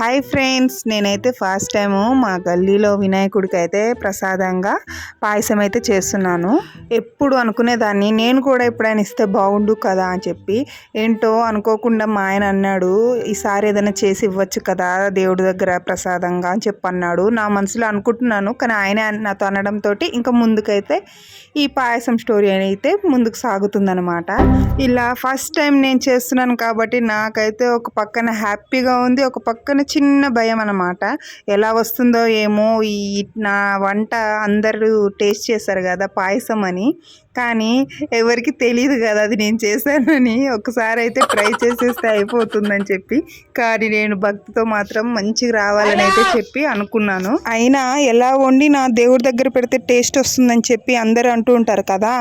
Hi friends నేనైతే first time మా గల్లీలో వినాయకుడికి అయితే ప్రసాదంగా పాయసం అయితే చేస్తున్నాను. ఎప్పుడు అనుకునేదాన్ని నేను కూడా ఎప్పుడైనా ఇస్తే బాగుండు కదా అని చెప్పి. ఏంటో అనుకోకుండా మా ఆయన అన్నాడు ఈసారి ఏదైనా చేసి ఇవ్వచ్చు కదా దేవుడి దగ్గర ప్రసాదంగా అని చెప్పి అన్నాడు. నా మనసులో అనుకుంటున్నాను కానీ ఆయన నాతో అనడంతో ఇంకా ముందుకైతే ఈ పాయసం స్టోరీ అయితే ముందుకు సాగుతుందనమాట ఇలా ఫస్ట్ టైం నేను చేస్తున్నాను కాబట్టి నాకైతే ఒక పక్కన హ్యాపీగా ఉంది ఒక పక్కన చిన్న భయం అనమాట ఎలా వస్తుందో ఏమో ఈ నా వంట అందరూ టేస్ట్ చేశారు కదా పాయసం అని. కానీ ఎవరికి తెలియదు కదా అది నేను చేశానని. ఒకసారి అయితే ట్రై చేసేస్తే అయిపోతుందని చెప్పి. కానీ నేను భక్తితో మాత్రం మంచిగా రావాలని అయితే చెప్పి అనుకున్నాను. అయినా ఎలా వండి నా దేవుడి దగ్గర పెడితే టేస్ట్ వస్తుందని చెప్పి అందరూ అంటూ ఉంటారు కదా.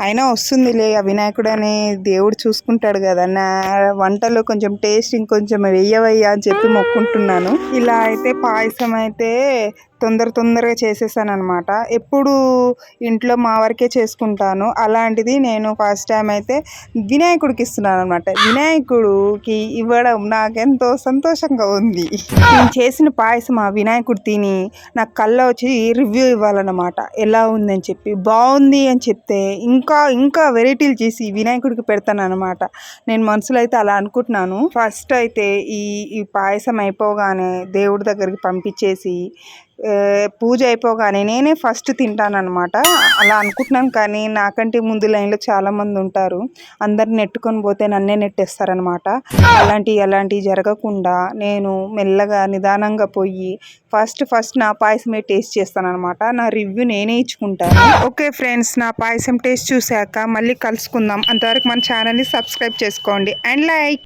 అయినా వస్తుందిలే వినాయకుడు అనే దేవుడు చూసుకుంటాడు కదా. నా వంటలో కొంచెం టేస్ట్ ఇంకొంచెం వెయ్యవయ్యా అని చెప్పి మొక్కుంటున్నాను ఇలా అయితే పాయసం అయితే తొందర తొందరగా చేసేసాను అనమాట ఎప్పుడు ఇంట్లో మా వరకే చేసుకుంటాను. అలాంటిది నేను ఫస్ట్ టైం అయితే వినాయకుడికి ఇస్తున్నాను అనమాట వినాయకుడికి ఇవ్వడం నాకెంతో సంతోషంగా ఉంది. నేను చేసిన పాయసం ఆ వినాయకుడు తిని నాకు కళ్ళ వచ్చి రివ్యూ ఇవ్వాలన్నమాట. ఎలా ఉందని చెప్పి బాగుంది అని చెప్తే ఇంకా ఇంకా వెరైటీలు చేసి వినాయకుడికి పెడతాను అనమాట నేను మనసులో అయితే అలా అనుకుంటున్నాను. ఫస్ట్ అయితే ఈ ఈ పాయసం అయిపోగానే దేవుడి దగ్గరికి పంపించేసి పూజ అయిపోగానే నేనే ఫస్ట్ తింటానమాట అలా అనుకుంటున్నాను కానీ నాకంటే ముందు లైన్లో చాలామంది ఉంటారు. అందరిని నెట్టుకొని పోతే నన్నే నెట్టేస్తారనమాట అలాంటివి అలాంటివి జరగకుండా నేను మెల్లగా నిదానంగా పోయి ఫస్ట్ ఫస్ట్ నా పాయసమే టేస్ట్ చేస్తాను అనమాట నా రివ్యూ నేనే ఇచ్చుకుంటాను. ఓకే ఫ్రెండ్స్ నా పాయసం టేస్ట్ చూశాక మళ్ళీ కలుసుకుందాం. అంతవరకు మన ఛానల్ని సబ్స్క్రైబ్ చేసుకోండి. And like!